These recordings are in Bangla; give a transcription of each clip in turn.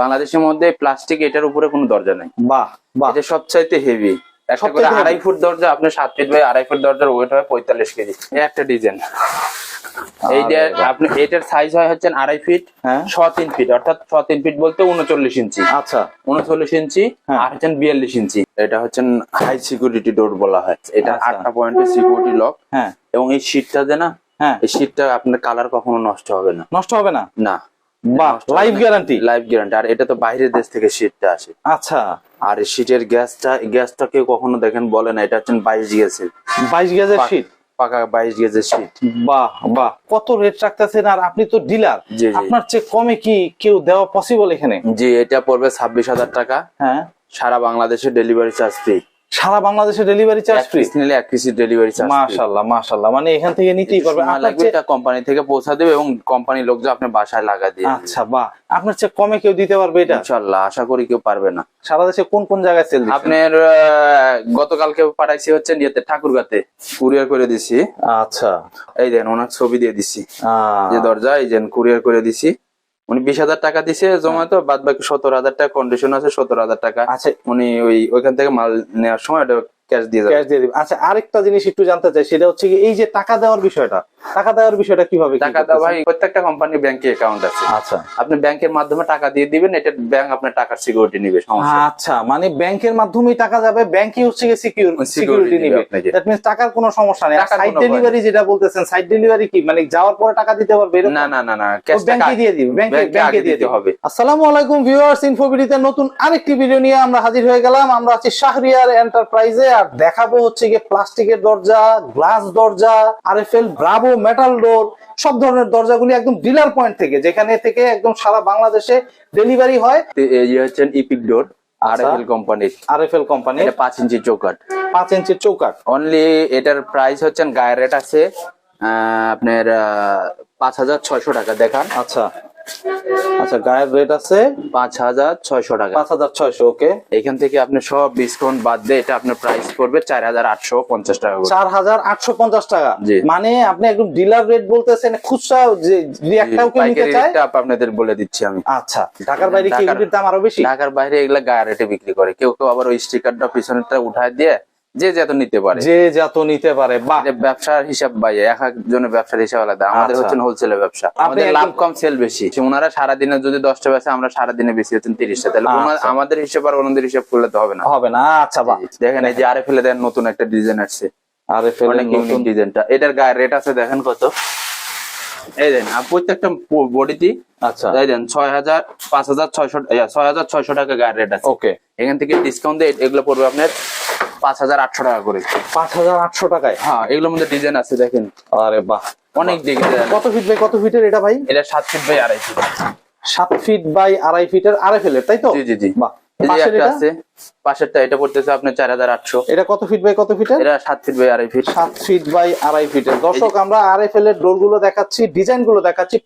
বাংলাদেশের মধ্যে প্লাস্টিক এটার উপরে কোনো দরজা নাই। বাহ বাহ। এটা সবচাইতে হেভি একটা করে আড়াই ফুট দরজা আপনার সাত ফিট বাই আড়াই ফুট দরজার ওয়েট হয় পঁয়তাল্লিশ কেজি। একটা ডিজাইন এইটা আপনি এটার সাইজ হয় হচ্ছে আড়াই ফিট হ্যাঁ। ছ তিন ফিট অর্থাৎ ছ তিন ফিট বলতে উনচল্লিশ ইঞ্চি। আচ্ছা। উনচল্লিশ ইঞ্চি হ্যাঁ। আর হচ্ছেন বিয়াল্লিশ ইঞ্চি। এটা হচ্ছেন হাই সিকিউরিটি ডোর বলা হয়। এটা আচ্ছা। আটটা পয়েন্টের সিকিউরিটি লক হ্যাঁ। এবং এই শীটটা যে না হ্যাঁ। এই শীটটা আপনার কালার কখনো নষ্ট হবে না। নষ্ট হবে না? না। বাহ লাইফ গ্যারান্টি লাইফ গ্যারান্টি আর এটা তো বাইরের দেশ থেকে শীটটা আসে। আচ্ছা। আর শীটের গ্যাসটা গ্যাসটা কেউ কখনো দেখেন বলে না এটা হচ্ছেন বাইশ গ্যাসের। বাইশ গেজের শীট পাকা বাইশ গ্যাসের শীট বাহ বাহ কত রেট রাখতেছেন আর আপনি তো ডিলার। আপনার চেয়ে কমে কি কেউ দেওয়া পসিবল এখানে? জি এটা পড়বে ছাব্বিশ হাজার টাকা। হ্যাঁ। সারা বাংলাদেশে ডেলিভারি চার্জ ফ্রি সারা বাংলাদেশে ডেলিভারি চার্জ ফ্রি নিলে এক পিসের ডেলিভারি চার্জ মাশাল্লাহ মাশাআল্লাহ মানে এখান থেকে নিতেই পারবে। আপনার এটা কোম্পানি থেকে পৌঁছা দেবে এবং কোম্পানির লোক যে আপনার বাসায় লাগা দিয়ে আচ্ছা বাহ। আপনার চেয়ে কমে কেউ দিতে পারবে এটা? ইনশাল্লাহ আশা করি কেউ পারবে না। সারা দেশে কোন কোন জায়গায় সেল আপনার গতকালকে পাঠাইছি হচ্ছে নিয়েতে ঠাকুরগাতে। কুরিয়ার করে দিছি। আচ্ছা। এই দেন ওনার ছবি দিয়ে দিছি। যে দরজা এই দেন কুরিয়ার করে দিছি। উনি বিশ হাজার টাকা দিছে জমাতো বাদ বাকি সতেরো হাজার টাকা কন্ডিশন আছে সতেরো হাজার টাকা। আচ্ছা। উনি ওই ওইখান থেকে মাল নেওয়ার সময় ক্যাশ দিয়ে ক্যাশ দিয়ে দিবে। আচ্ছা আরেকটা জিনিস একটু জানতে চাই সেটা হচ্ছে কি এই যে টাকা দেওয়ার বিষয়টা টাকা দেওয়ার বিষয়টা কীভাবে টাকা দেওয়া ভাই প্রত্যেকটা কোম্পানির ব্যাংকে অ্যাকাউন্ট আছে। আচ্ছা। আপনি ব্যাংকের মাধ্যমে টাকা দিয়ে দিবেন এটা ব্যাংক আপনার টাকার সিকিউরিটি নিবে সমস্যা আচ্ছা মানে ব্যাংকের মাধ্যমেই টাকা যাবে ব্যাংকই হচ্ছে সিকিউর সিকিউরিটি নিবে দ্যাট মিন্স টাকার কোনো সমস্যা নেই। সাইড ডেলিভারি যেটা বলতেছেন সাইড ডেলিভারি কি? মানে যাওয়ার পরে টাকা দিতে পারবে? না না না না ক্যাশ ব্যাংকে দিয়ে দিবে ব্যাংকে ব্যাংকে ব্যাংকে দিয়ে দিতে হবে। আসসালামু আলাইকুম ভিউয়ার্স ইনফোবিডিতে নতুন আরেকটি ভিডিও নিয়ে আমরা হাজির হয়ে গেলাম। আমরা আছি শাহরিয়ার এন্টারপ্রাইজে আর দেখাবো হচ্ছে গিয়ে প্লাস্টিকের দরজা গ্লাস দরজা আরএফএল ব্রাভো মেটাল ডোর সব ধরনের দরজাগুলি একদম ডিলার পয়েন্ট থেকে যেখানে থেকে একদম সারা বাংলাদেশে ডেলিভারি হয়। হচ্ছেন ইপিক ডোর আর আচ্ছা। এল কোম্পানির আরএফএল কোম্পানি এটা ইঞ্চি চৌকাট পাঁচ ইঞ্চি চৌকাট অনলি এটার প্রাইস গায়ের রেট আছে আহ, আপনার পাঁচ হাজার ছয়শো টাকা। দেখান। আচ্ছা। আচ্ছা গায়ের রেট আছে পাঁচ হাজার ছয়শো টাকা। পাঁচ হাজার ছয়শো। ওকে এখান থেকে আপনি সব ডিসকাউন্ট বাদ দিয়ে এটা আপনার প্রাইস পড়বে চার হাজার আটশো পঞ্চাশ টাকা চার হাজার আটশো পঞ্চাশ টাকা। মানে আপনি একদম ডিলার রেট বলতেছেন খুচরা যে যদি একটাও কেউ নিতে চায়? আপনাদের বলে দিচ্ছি আমি। আচ্ছা ঢাকার বাইরে কি ঢাকার- এগুলির দাম আরও বেশি? ঢাকার বাইরে এগুলা গায়ে রেটে বিক্রি করে। কেউ কেউ আবার ওই স্টিকারটা পিছনেরটা উঠায় দিয়ে যে যত নিতে পারে। যে যত নিতে পারে এটা ব্যবসার হিসাব ভাই এক একজনের ব্যবসার হিসাব আলাদা। আমাদের আচ্ছা। হচ্ছে হোলসেলের ব্যবসা। আমাদের লাভ কম সেল বেশি। ওনারা সারাদিনে যদি দশটা বেচে আমরা সারাদিনে বেশি হচ্ছেন তিরিশটা। তাহলে ওনার- আচ্ছা। আমাদের হিসাব আর ওনাদের হিসাব করলে তো হবে না। হবে না আচ্ছা বাহ! দেখেন এই যে আরে ফেলে দেন নতুন একটা ডিজাইন আসছে। আরে ফেলে ইউনিক ডিজাইনটা এটার গায়ের রেট আছে দেখেন কত? এই দেন প্রত্যেকটা বডিতে আচ্ছা। এই দেন ছয় হাজার পাঁচ হাজার ছয়শো ছয় হাজার ছয়শো টাকা গায়ের রেট আছে। ওকে এখান থেকে ডিসকাউন্ট দিয়ে এগুলো পড়বে আপনার পাঁচ হাজার আটশো টাকা করে। পাঁচ হাজার আটশো টাকায়? হ্যাঁ এগুলোর মধ্যে ডিজাইন আছে দেখেন। আরে বাহ। অনেক ডিজাইন কত ফিট বাই কত ফিটের এটা ভাই? এটা সাত ফিট বাই আড়াই ফিট সাত ফিট বাই আড়াই ফিটের আড়াই ফেলের তাই তো? জি জি জি। বাহ। আছে। পাশেরটা এটা পড়তেছে আপনার চার হাজার আটশো। এটা কত ফিট বাই কত ফিটের এটা সাত ফিট বাই আড়াই ফিট সাত ফিট বাই আড়াই ফিটের দর্শক আমরা আরএফএল এর ডোরগুলো দেখাচ্ছি ডিজাইনগুলো দেখাচ্ছি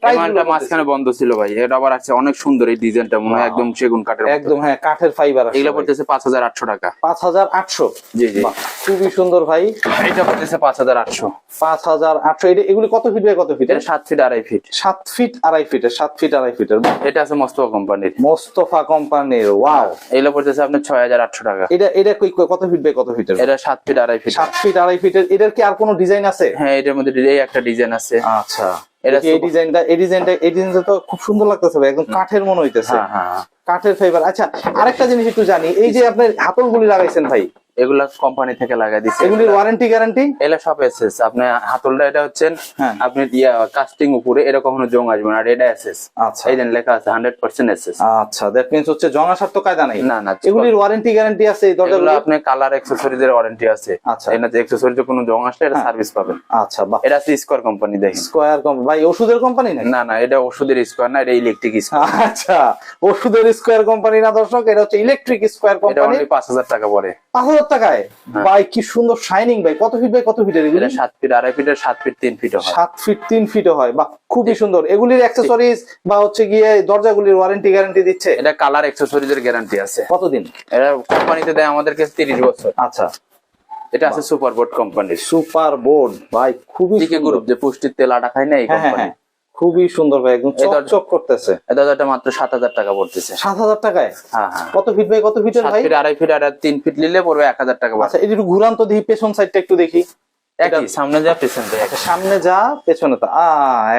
মাঝখানে বন্ধ ছিল ভাই এটা আবার আছে অনেক সুন্দর এই ডিজাইনটা মনে হয় একদম সেগুন কাঠের একদম হ্যাঁ কাঠের ফাইবার এগুলো পড়তেছে পাঁচ হাজার আটশো টাকা। পাঁচ হাজার আটশো? জি জি। খুবই সুন্দর ভাই। এটা পড়তেছে পাঁচ হাজার আটশো। পাঁচ হাজার আটশো। এটা এগুলি কত ফিট বাই কত এটা সাত ফিট আড়াই ফিট সাত ফিট আড়াই ফিটের সাত ফিট আড়াই ফিটের এটা আছে মোস্তফা কোম্পানির। মোস্তফা কোম্পানির ওয়াও এগুলো পড়তেছে আপনার ছয় টাকা। এটা এটা কত ফিট বাই কত ফিটের এটা সাত ফিট আড়াই ফিট আড়াই ফিটের এটার কি আর কোনো ডিজাইন আছে? হ্যাঁ এটার মধ্যে এই একটা ডিজাইন আছে। আচ্ছা। এটা এটা এই super- ডিজাইনটা এই ডিজাইনটা এই ডিজাইনটা তো খুব সুন্দর লাগতেছে ভাই একদম কাঠের মনে হইতেছে। হ্যাঁ হ্যাঁ। কাঠের ফাইবার আচ্ছা আরেকটা জিনিস একটু জানি এই যে আপনার হাতল গুলি লাগাইছেন ভাই এগুলা কোম্পানি থেকে লাগাই দিচ্ছে এগুলির ওয়ারেন্টি গ্যারান্টি এলা সব এসএস আপনি হাতলটা এটা হচ্ছেন হ্যাঁ। আপনি দিয়া কাস্টিং উপরে এরকম কোনো জং আসবে না আর এটা এসএস আচ্ছা। এই দেন লেখা আছে 100% এসএস আচ্ছা দ্যাট মিন্স হচ্ছে জং আসার তো কায়দা নাই। না না এগুলির ওয়ারেন্টি গ্যারান্টি আছে এই দরজাগুলো আপনি কালার অ্যাকসেসরিজের ওয়ারেন্টি আছে। আচ্ছা। এনা যে অ্যাকসেসরিজে কোনো জং আসলে এটা হ্যাঁ। সার্ভিস পাবেন। আচ্ছা বাহ। এটা আছে স্কয়ার কোম্পানি দেখেন। স্কয়ার কোম্পানি ভাই ওষুধের কোম্পানি না না না এটা ওষুধের স্কয়ার না এটা ইলেকট্রিক স্কয়ার আচ্ছা ওষুধের স্কয়ার কোম্পানি না দর্শক এটা হচ্ছে ইলেকট্রিক স্কয়ার কোম্পানি এটা অনলি 5000 টাকা পড়ে। 5000 হ্যাঁ। ভাই কি সুন্দর শাইনিং ভাই। কত ফিট ভাই? কত এগুলো? সাত ফিট আড়াই ফিটের সাত ফিট তিন ফিট হয়। সাত ফিট তিন ফিট হয়। বা খুবই সুন্দর। এগুলির অ্যাক্সেসরিজ বা হচ্ছে গিয়ে দরজাগুলির ওয়ারেন্টি গ্যারান্টি দিচ্ছে? এটা কালার অ্যাক্সেসরিজ গ্যারান্টি আছে। কতদিন? এটা কোম্পানিতে দেয় আমাদের কাছে তিরিশ বছর। আচ্ছা। এটা আছে super board company super board ভাই খুবই গ্রুপ যে পুষ্টির তেল আটা খায় না এই হ্যাঁ, হ্যাঁ, কোম্পানি খুবই সুন্দর ভাই একদম চকচক করতেছে। এই দরজাটা মাত্র সাত হাজার টাকা পড়তেছে। সাত হাজার টাকায়? হ্যাঁ হ্যাঁ। কত ফিট ভাই কত ফিটের ভাই? ফিট আড়াই ফিট আর তিন ফিট নিলে পড়বে এক হাজার টাকা বাড়বে আচ্ছা একটু ঘুরান তো দেখি পেছন সাইডটা একটু দেখি। একই সামনে যা পেছনে যা একই। সামনে যা পেছনে তা। আ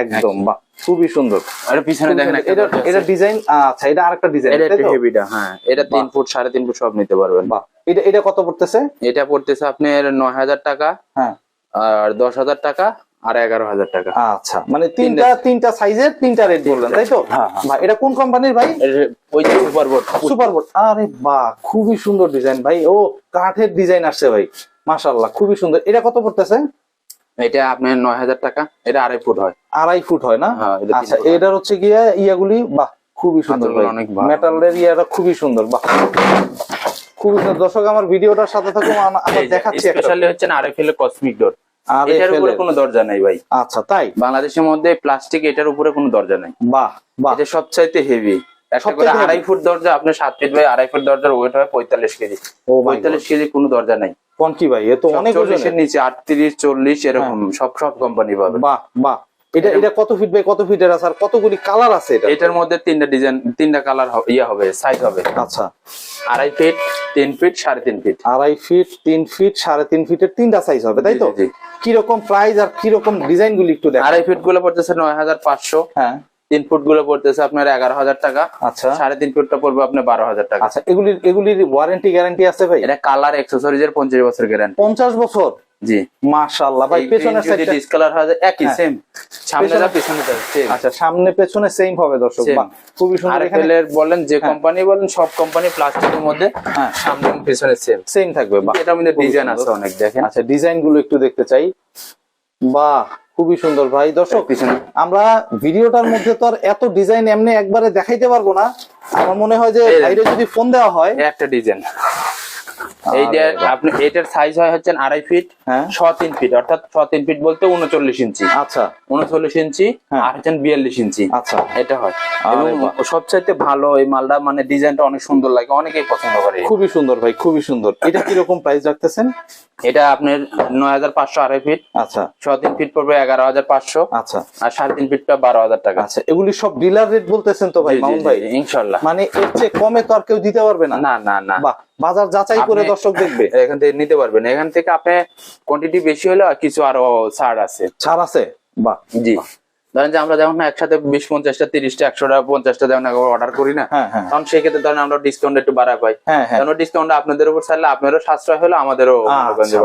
একদম বাহ খুবই সুন্দর। আর পিছনে দেখেন এটা এটা ডিজাইন আচ্ছা এটা আরেকটা ডিজাইন এটা একটু হেভিটা হ্যাঁ। এটা তিন ফুট সাড়ে তিন ফুট সব নিতে পারবেন। বাহ। এটা এটা কত পড়তেছে? এটা পড়তেছে আপনার নয় হাজার টাকা হ্যাঁ। আর দশ হাজার টাকা আর এগারো হাজার টাকা। আচ্ছা মানে তিনটা তিনটা সাইজের তিনটা রেট বললেন তাই তো? হ্যাঁ, হ্যাঁ। ভাই এটা কোন কোম্পানির ভাই? ওই যে আরে বাহ খুবই সুন্দর ডিজাইন ভাই। ও কাঠের ডিজাইন আসছে ভাই। মাশাআল্লাহ খুবই সুন্দর। এটা কত পড়তেছে? এটা আপনার নয় হাজার টাকা। এটা আড়াই ফুট হয়। আড়াই ফুট হয় না? হ্যাঁ, আচ্ছা এটার হচ্ছে গিয়ে ইয়াগুলি বাহ খুবই সুন্দর অনেক মেটালের ইয়াটা খুবই সুন্দর বাহ। খুবই সুন্দর। দর্শক আমার ভিডিওটার সাথে থাকুন আমরা দেখাচ্ছি স্পেশালি হচ্ছে কসমিক ডোর আর এটার উপরে কোনো দরজা নাই ভাই। আচ্ছা তাই? বাংলাদেশের মধ্যে প্লাস্টিক এটার উপরে কোনো দরজা নাই। বাহ বাহ। এটা সবচাইতে হেভি আড়াই ফুট দরজা আপনার সাত ফিট বাই আড়াই ফুট দরজার ওয়েট হয় পঁয়তাল্লিশ কেজি। পঁয়তাল্লিশ কেজি কোনো দরজা নাই। কোন কি ভাই? এ তো অনেক চল্লিশের নিচে আটত্রিশ চল্লিশ এরকম সব সব কোম্পানি পাবে বাহ বাহ। এটা এটা কত ফিট বাই কত ফিটের আছে? আর কতগুলি কালার আছে এটা এটার মধ্যে তিনটা ডিজাইন তিনটা কালার ইয়ে হবে সাইজ হবে। আচ্ছা। আড়াই ফিট তিন ফিট সাড়ে তিন ফিট আড়াই ফিট তিন ফিট সাড়ে তিন ফিটের তিনটা সাইজ হবে তাই তো। কীরকম প্রাইস আর কীরকম ডিজাইন গুলি একটু দেখ। আড়াই ফিটগুলো পড়তেছে নয় হাজার পাঁচশো। হ্যাঁ। তিন ফুটগুলো পড়তেছে আপনার এগারো হাজার টাকা। আচ্ছা। সাড়ে তিন ফুটটা পড়বে আপনার বারো হাজার টাকা। আচ্ছা এগুলির এগুলির ওয়ারেন্টি গ্যারান্টি আছে ভাই? এটা কালার এক্সেসরিজের পঞ্চাশ বছর গ্যারান্টি পঞ্চাশ বছর? জি। মাশাআল্লাহ। ভাই পেছনের হয় একই হ্যাঁ। সেম সামনে পেছনে- যা পিছনে যা same। আচ্ছা সামনে পেছনে সেম হবে দর্শক। বাহ খুবই সুন্দর এখানে এর বলেন যে কোম্পানি বলেন সব কোম্পানি প্লাস্টিকের মধ্যে হ্যাঁ। সামনে এবং পিছনে সেম সেম থাকবে বাহ। মধ্যে ডিজাইন আছে অনেক দেখেন। আচ্ছা ডিজাইনগুলো একটু দেখতে চাই। বাহ খুবই সুন্দর ভাই। দর্শক পিছনে। আমরা ভিডিওটার মধ্যে তো আর এত ডিজাইন এমনি একবারে দেখাইতে পারব না। আমার মনে হয় যে বাইরে যদি ফোন দেওয়া হয় একটা ডিজাইন এইটা আপনি এটার সাইজ হয় হচ্ছে আড়াই ফিট হ্যাঁ। ছ তিন ফিট অর্থাৎ ছ তিন ফিট বলতে উনচল্লিশ ইঞ্চি। আচ্ছা। উনচল্লিশ ইঞ্চি হ্যাঁ। আর হচ্ছেন বিয়াল্লিশ ইঞ্চি। আচ্ছা। এটা হয়। এবং সবচাইতে ভালো এই মালটা মানে ডিজাইনটা অনেক সুন্দর লাগে অনেকেই পছন্দ করে খুবই সুন্দর ভাই খুবই সুন্দর। এটা কীরকম প্রাইস রাখতেছেন? এটা আপনার নয় হাজার পাঁচশো আড়াই ফিট আচ্ছা। ছ তিন ফিট পড়বে এগারো হাজার পাঁচশো আচ্ছা। আর সাড়ে তিন ফিটটা বারো হাজার টাকা। আচ্ছা এগুলি সব ডিলার রেট বলতেছেন তো ভাই মামুন ভাই? ইনশাল্লাহ। মানে এর চেয়ে কমে তো আর কেউ দিতে পারবে না? না না না। বাহ। বাজার যাচাই করে দর্শক দেখবে। এখান থেকে নিতে পারবেন। এখান থেকে আপনি কোয়ান্টিটি বেশি হলে কিছু আরও ছাড় আছে। ছাড় আছে? বাহ। জি। ধরেন যে আমরা যখন একসাথে বিশ পঞ্চাশটা তিরিশটা একশোটা পঞ্চাশটা যখন অর্ডার করি না হ্যাঁ হ্যাঁ। তখন সেই ক্ষেত্রে ধরেন আমরা ডিসকাউন্ট একটু বাড়া পাই। হ্যাঁ হ্যাঁ। কারণ ডিসকাউন্ট আপনাদের উপর ছাড়লে আপনারও সাশ্রয় হলো আমাদেরও আচ্ছা।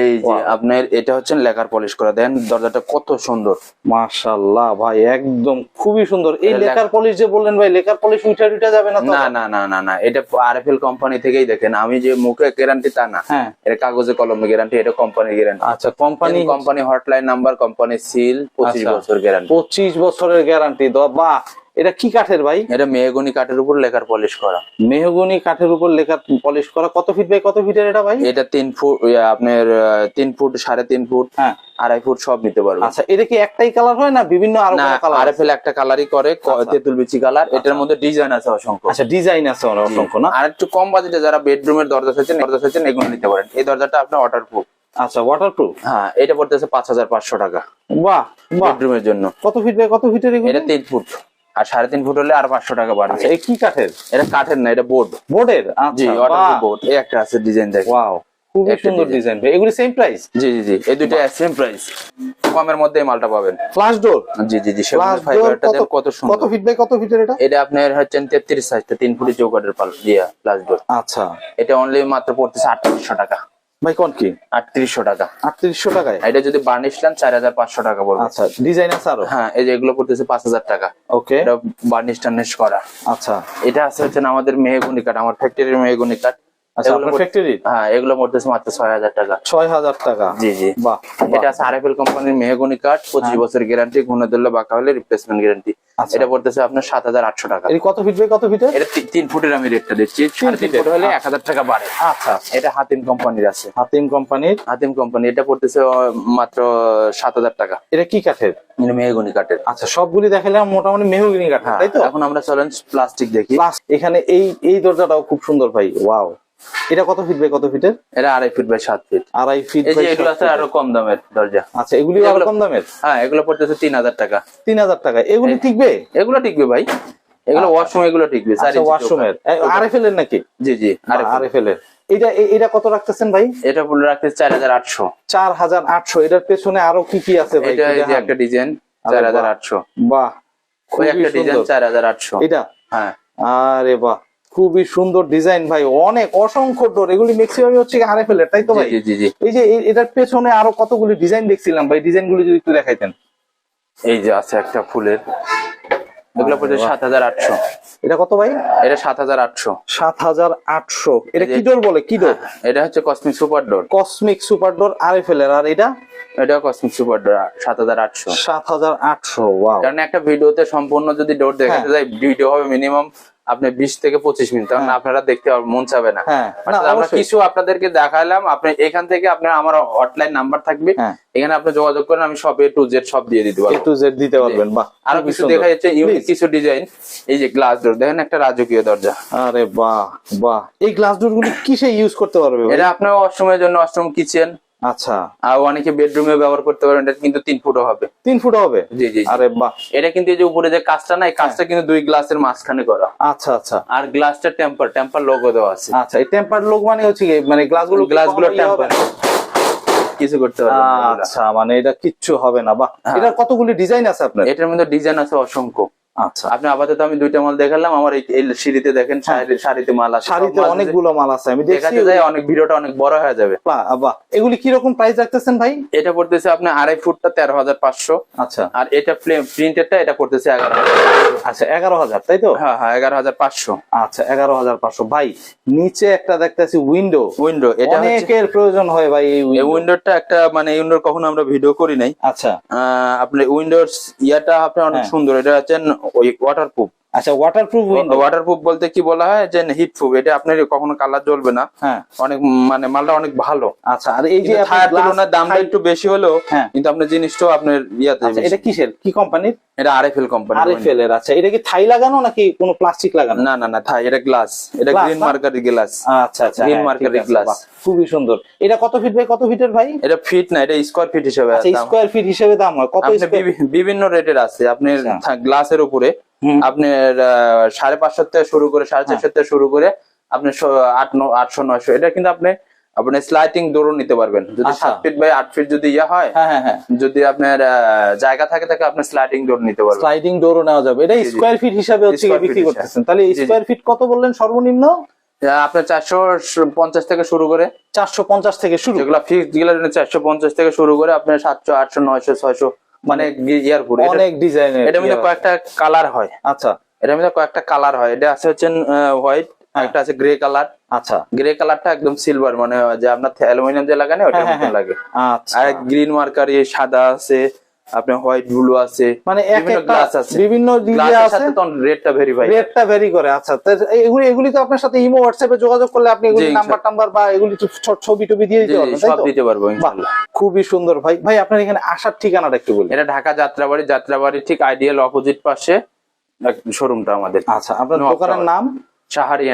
এই যে আপনার এটা হচ্ছে লেকার পলিশ করা। দেন দরজাটা কত সুন্দর। মাশাআল্লাহ ভাই একদম খুবই সুন্দর। এই লেখার পলিশ যে বললেন ভাই লেখার পলিশ উঠা উঠা যাবে না না না না না না। এটা আরএফএল কোম্পানি থেকেই দেখেন। আমি যে মুখে গ্যারান্টি তা না। এটা কাগজে কলমে গ্যারান্টি এটা কোম্পানির গ্যারান্টি আচ্ছা company company hotline number company seal পঁচিশ আচ্ছা। বছর গ্যারান্টি পঁচিশ বছরের গ্যারান্টি বা এটা কি কাঠের ভাই? এটা মেহগনি কাঠের উপর লেখার পলিশ করা। মেহগনি কাঠের উপর লেখা পলিশ করা। কত ফিট বাই কত ফিটের এটা ভাই? এটা তিন ফুট আপনার তিন ফুট সাড়ে তিন ফুট হ্যাঁ। আড়াই ফুট সব নিতে পারবে। আচ্ছা এটা কি একটাই কালার হয় না বিভিন্ন আরও কালার আরএফএল একটা কালারই করে আচ্ছা। তেঁতুল বিচি কালার এটার মধ্যে ডিজাইন আছে অসংখ্য। আচ্ছা ডিজাইন আছে অসংখ্য না? আর একটু কম বাজেটে যারা বেডরুমের দরজা চাইছেন দরজা চাইছেন এগুলো নিতে পারেন। এই দরজাটা আপনার অর্ডার প্রুফ আচ্ছা ওয়াটারপ্রুফ হ্যাঁ এটা পড়তেছে পাঁচ হাজার পাঁচশো টাকা। বাহ বেডরুমের জন্য। কত ফিট বাই কত ফিটের এটা তিন ফুট। আর সাড়ে তিন ফুট হলে আর পাঁচশো টাকা বাড়বে। আচ্ছা এই কি কাঠের? এটা কাঠের না এটা বোর্ড বোর্ডের জি আচ্ছা অর্ডার বাহ। বোর্ড এই একটা আছে ডিজাইন দেখেন। ওয়াও খুবই সুন্দর ডিজাইন এগুলি সেম প্রাইস জি জি জি। এই দুটো সেম প্রাইস কমের মধ্যে মালটা পাবেন। ফ্লাশ ডোর জি জি জি ফ্লাশ ডোর ফাইবারটা কত দেন কত কত ফিট বাই কত ফিটের এটা? এটা আপনার হচ্ছেন তেত্রিশ সাইজটা তিন ফুটের চৌকাটের পাল দিয়া প্লাস ডোর আচ্ছা। এটা অনলি মাত্র পড়তেছে আটত্রিশশো টাকা। ভাই কোন কি? আটত্রিশশো টাকা। আটত্রিশশো টাকায়? এটা যদি বার্নিশ নেন চার হাজার পাঁচশো টাকা পড়বে। আচ্ছা ডিজাইন আছে আরও? হ্যাঁ এই যে এগুলো পড়তেছে পাঁচ হাজার টাকা। ওকে এটা বার্নিশ টার্নিশ করা। আচ্ছা। এটা আছে হচ্ছে আমাদের মেহগুনি কাঠ আমার ফ্যাক্টরির মেহগুনি কাঠ। আচ্ছা আপনার ফ্যাক্টরি? হ্যাঁ এগুলো পড়তেছে মাত্র ছয় হাজার টাকা। ছয় হাজার টাকা? জি জি। বাহ এটা আছে আরএফএল কোম্পানির মেহগুনি কাঠ পঁচিশ হ্যাঁ। বছর গ্যারান্টি ধরলে বাঁকা হলে রিপ্লেসমেন্ট গ্যারান্টি। এটা পড়তেছে আপনার সাত হাজার আটশো টাকা। এর কত ফিট বাই কত ফিটের এটা তিন ফুটের আমি রেটটা দিচ্ছি। তিন ফুট হলে এক হাজার টাকা বাড়ে। আচ্ছা এটা হাতিম কোম্পানির আছে। হাতিম কোম্পানির? হাতিম কোম্পানি এটা পড়তেছে মাত্র সাত হাজার টাকা। এটা কি কাঠের? মানে মেহগুনি কাঠের। আচ্ছা সবগুলি দেখালাম মোটামুটি মেহগিনি কাঠের হ্যাঁ তাই তো? এখন আমরা চলেন প্লাস্টিক দেখি। এখানে এই এই দরজাটাও খুব সুন্দর ভাই ওয়াও। এটা কত ফিট বাই কত ফিটের এটা আড়াই ফিট বাই সাত ফিট আড়াই ফিট এই যে এগুলো আছে আরও কম দামের দরজা। আচ্ছা এগুলি আরও কম দামের? হ্যাঁ এগুলো পড়তেছে তিন হাজার টাকা। তিন হাজার টাকা। এগুলি টিকবে এগুলো টিকবে ভাই। এগুলো ওয়াশরুম এগুলো টিকবে আচ্ছা ওয়াশরুমের। আরএফএল এর। নাকি? জি জি আরে আরএফএল। এর। এটা এটা কত রাখতেছেন ভাই? এটা বলে রাখতে চার হাজার আটশো। চার হাজার আটশো। এটার পেছনে আরও কি কি আছে ভাই? এটা এই যে একটা ডিজাইন আরে চার হাজার বাহ। আটশো। বাহ ওই একটা ডিজাইন সুন্দর। চার হাজার আটশো। এটা? হ্যাঁ। আরে বাহ। খুবই সুন্দর ডিজাইন ভাই অনেক অসংখ্য ডোর এগুলি ম্যাক্সিমাম হচ্ছে আরএফএল এর তাই তো ভাই? এই যে এটার পেছনে আরও কতগুলি ডিজাইন দেখছিলাম ভাই ডিজাইন গুলি যদি একটু দেখাইতেন। এই যে আছে একটা ফুলের এগুলো পড়ছে। সাত হাজার আটশো। এটা কত ভাই? এটা সাত হাজার আটশো। সাত হাজার আটশো। এটা কি ডোর বলে? কি ডোর এটা হচ্ছে cosmic super door cosmic super door RFL এর। আর এটা? এটা কসমিক সুপার ডোর সাত হাজার আটশো। সাত হাজার আটশো ওয়াও কারণ একটা ভিডিওতে সম্পূর্ণ যদি ডোর দেখাতে হ্যাঁ। যায় ভিডিও হবে মিনিমাম আপনি বিশ থেকে পঁচিশ মিনিট তখন আপনারা দেখতে মন চাবে না। হ্যাঁ। অর্থাৎ আমরা কিছু আপনাদেরকে দেখালাম। আপনি এখান থেকে আপনার আমার হটলাইন নাম্বার থাকবে। হ্যাঁ। এখানে আপনি যোগাযোগ করেন আমি সব এ টু জেড সব দিয়ে দিতে পারব। টু জেড দিতে পারবেন বাহ আরও কিছু দেখা যাচ্ছে ইউনিক কিছু ডিজাইন এই যে গ্লাস ডোর দেখেন একটা রাজকীয় দরজা। আরে বাহ বাহ। এই গ্লাস ডোর গুলি কিসে ইউজ করতে পারবে? এটা আপনার অষ্টমের জন্য অষ্টম কিচেন আচ্ছা। আর অনেকে বেডরুমে ব্যবহার করতে এটা কিন্তু তিন ফুটও হবে। তিন ফুট হবে? জি জি। আরে বাহ। এটা কিন্তু এই যে উপরে যে কাজটা না এই কাজটা কিন্তু দুই গ্লাসের মাঝখানে করা। আচ্ছা আচ্ছা। আর গ্লাসটা টেম্পার টেম্পার লোগো দেওয়া আছে। আচ্ছা এই টেম্পার মানে হচ্ছে কি মানে গ্লাসগুলো গ্লাসগুলো কখনো হবে? টেম্পার কিছু করতে আচ্ছা মানে এটা কিচ্ছু হবে না। বাহ। হ্যাঁ। এটার কতগুলি ডিজাইন আছে আপনার? এটার মধ্যে ডিজাইন আছে অসংখ্য। আচ্ছা। আপনি আপাতত আমি দুইটা মাল দেখালাম আমার এই সিঁড়িতে দেখেন শাড়ি- শাড়িতে মাল আছে। শাড়িতে অনেকগুলো মাল আছে আমি দেখাতে যায় অনেক ভিডিওটা অনেক বড় হয়ে যাবে। বাহ, এগুলি কি রকম প্রাইস রাখতেছেন ভাই? এটা পড়তেছে আপনার আড়াই ফুটটা তেরো হাজার পাঁচশো। আচ্ছা। আর এটা প্রিন্টেডটা এটা পড়তেছে এগারো হাজার। আচ্ছা এগারো হাজার তাই তো? হ্যাঁ হ্যাঁ এগারো হাজার পাঁচশো। আচ্ছা এগারো হাজার পাঁচশো। ভাই নিচে একটা দেখতেছি উইন্ডো উইন্ডো এটা অনেকের প্রয়োজন হয় ভাই এই উইন্ডোটা একটা মানে উইন্ডোর কখনো আমরা ভিডিও করি নাই। আচ্ছা। আহ, আপনার উইন্ডোর ইয়াটা আপনার অনেক হ্যাঁ। সুন্দর। এটা হচ্ছে ওই ওয়াটারপ্রুফ আচ্ছা ওয়াটারপ্রুফ ওয়াটারপ্রুফ বলতে কি বলা হয়? যে হিট প্রুফ এটা আপনার কখনো কালার জ্বলবে না। হ্যাঁ। অনেক মানে মালটা অনেক ভালো। আচ্ছা আর এই যে তুলনায় দামটা একটু বেশি হলেও হ্যাঁ। কিন্তু আপনার জিনিসটাও আপনার ইয়াতে আচ্ছা, এটা কিসের? কি কোম্পানির এটা আরএফএল কোম্পানি আরএফএল এর আচ্ছা এটা কি থাই লাগানো নাকি কোনো প্লাস্টিক লাগানো? না না না থাই এটা গ্লাস এটা গ্রিন মার্কারি গ্লাস আচ্ছা আচ্ছা হ্যাঁ, আছে, glass। বাহ, খুবই সুন্দর। এটা কত ফিট বাই কত ফিটের ভাই? এটা ফিট না এটা স্কোয়ার ফিট হিসেবে আচ্ছা দাম। স্কোয়ার ফিট হিসেবে দাম হয়। কত আপনি বিভিন্ন রেটের আছে। আপনার আচ্ছা। গ্লাসের উপরে হুম। আপনার সাড়ে পাঁচশো থেকে শুরু করে সাড়ে চারশো থেকে শুরু করে আপনার স- আট আটশো নয়শো এটা কিন্তু আপনি আপনি স্লাইডিং দৌড়ও নিতে পারবেন। যদি আচ্ছা। সাত ফিট বাই আট ফিট যদি ইয়া হয় হ্যাঁ হ্যাঁ হ্যাঁ। যদি আপনার জায়গা থাকে থাকে আপনি স্লাইডিং ডোর নিতে পারবেন। স্লাইডিং ডোরও নেওয়া যাবে। এটা। স্কোয়ার ফিট হিসাবে হচ্ছে বিক্রি করতেছেন। তাহলে। স্কোয়ার ফিট কত বললেন সর্বনিম্ন? আপনার চারশো পঞ্চাশ থেকে শুরু করে। চারশো পঞ্চাশ থেকে শুরু। যেগুলো ফিক্সডগুলো চারশো পঞ্চাশ থেকে শুরু করে আপনার সাতশো আটশো নয়শো ছয়শো মানে ইয়ার পুরো। এটা- অনেক ডিজাইনের এটার মধ্যে কয়েকটা কালার হয়। আচ্ছা। এটার মধ্যে কয়েকটা কালার হয়। এটা আছে হচ্ছে হোয়াইট একটা আছে গ্রে কালার আচ্ছা। গ্রে কালারটা একদম সিলভার মানে যে আপনার অ্যালুমিনিয়াম যে লাগানো ওটার মতন লাগে। আচ্ছা। আর গ্রিন মার্কার সাদা আছে আপনার হোয়াইট ব্লু আছে। মানে বিভিন্ন গ্লাস আছে। বিভিন্ন গ্লাসের আছে। সাথে তখন রেটটা ভেরিফাই রেটটা ভ্যারি করে আচ্ছা। এগুলি এগুলি তো আপনার সাথে ইমো হোয়াটসঅ্যাপে যোগাযোগ করলে আপনি এগুলি নাম্বার টাম্বার বা এগুলি ছবি টবি দিয়ে দিতে পারবেন সব দিতে পারব ইনশাআল্লাহ খুবই সুন্দর ভাই। ভাই আপনার এখানে আসার ঠিকানাটা একটু বলুন। এটা ঢাকা যাত্রাবাড়ি যাত্রাবাড়ি ঠিক আইডিয়াল অপোজিট পাশে শোরুমটা আমাদের। আচ্ছা আপনার দোকানের নাম?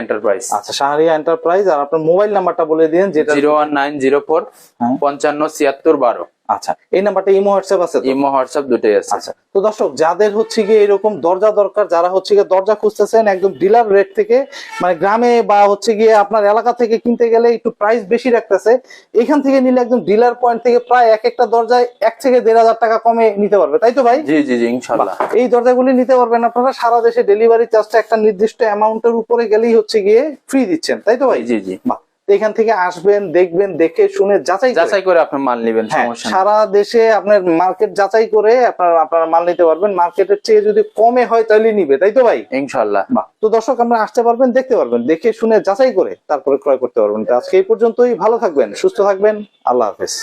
এন্টারপ্রাইজ আচ্ছা শাহরিয়া এন্টারপ্রাইজ আর আপনার মোবাইল নাম্বারটা বলে দিন যেটা zero one nine zero four হ্যাঁ। পঞ্চান্ন ছিয়াত্তর বারো আচ্ছা এই নাম্বারটা ইমো হোয়াটসঅ্যাপ আছে ইমো হোয়াটসঅ্যাপ দুটোই আছে। আচ্ছা তো দর্শক যাদের হচ্ছে গিয়ে এরকম দরজা দরকার যারা হচ্ছে গিয়ে দরজা খুঁজতেছেন একদম ডিলার রেট থেকে মানে গ্রামে বা হচ্ছে গিয়ে আপনার এলাকা থেকে কিনতে গেলে একটু প্রাইস বেশি রাখতেছে এখান থেকে নিলে একদম ডিলার পয়েন্ট থেকে প্রায় এক একটা দরজায় এক থেকে দেড় হাজার টাকা কমে নিতে পারবে তাই তো ভাই? জি জি জি ইনশাল্লাহ এই দরজাগুলি নিতে পারবেন আপনারা সারা দেশে ডেলিভারি চার্জটা একটা নির্দিষ্ট অ্যামাউন্টের উপরে গেলেই হচ্ছে গিয়ে ফ্রি দিচ্ছেন তাই তো ভাই? জি জি। বাহ এখান থেকে আসবেন দেখবেন দেখে শুনে যাচাই যাচাই করে আপনার মাল নেবেন হ্যাঁ। সারা দেশে আপনার মার্কেট যাচাই করে আপনার আপনার মাল নিতে পারবেন। মার্কেটের চেয়ে যদি কমে হয় তাহলে নিবে তাই তো ভাই? ইনশাল্লাহ তো দর্শক আপনারা আসতে পারবেন দেখতে পারবেন দেখে শুনে যাচাই করে তারপরে ক্রয় করতে পারবেন। আজকে এই পর্যন্তই ভালো থাকবেন সুস্থ থাকবেন আল্লাহ হাফেজ।